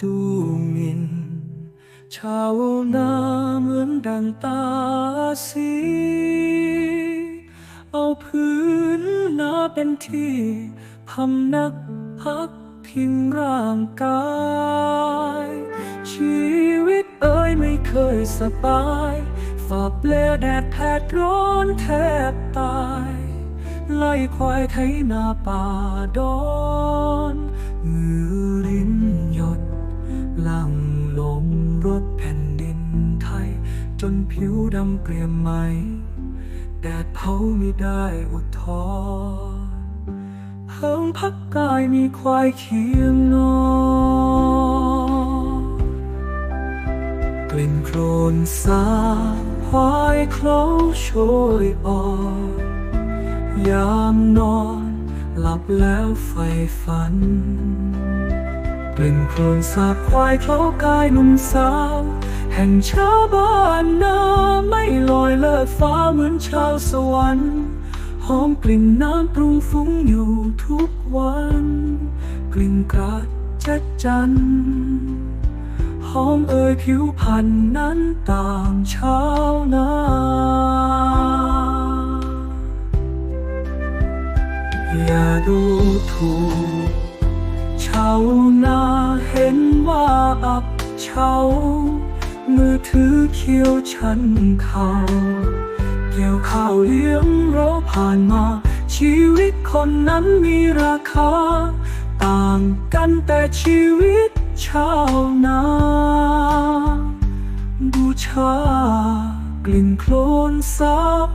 ตูมินชาวนาเหมือนดังตาสี เอาพื้นนาเป็นที่พำนักพักพิงร่างกาย ชีวิตเอ่ยไม่เคยสบายฝ่าเปลแดดแผดร้อนแทบตาย ไล่ควายไถนาป่าดอนเหงื่อ จนผิวดำเกรียมไหม แดดเผาไม่ได้อุทธรเพิงพักกายมีควายเคียงนอนกลิ่นโครนสาบควายคล้าโชยออกยามนอนหลับแล้วไฟฝัน กลิ่นโคลนสาบควายเคล้ากายหนุ่มสาว แห่งชาวบ้านนาไม่ลอยเลิศฟ้าเหมือนชาวสวรรค์หอมกลิ่นน้ำปรุงฟุ้งอยู่ทุกวัน กลิ่นกาดจัดจันหอมเอ่ยผิวพรรณนั้นต่างชาวนาอย่าดูถูกชาวนาเห็นว่าอับเฉา มือถือเคียวชันเขาเกี่ยวข้าวเลี้ยงเราผ่านมา ชีวิตคนนั้นมีราคา ต่างกันแต่ชีวิตชาวนาบูชากลิ่นโคลนสาบ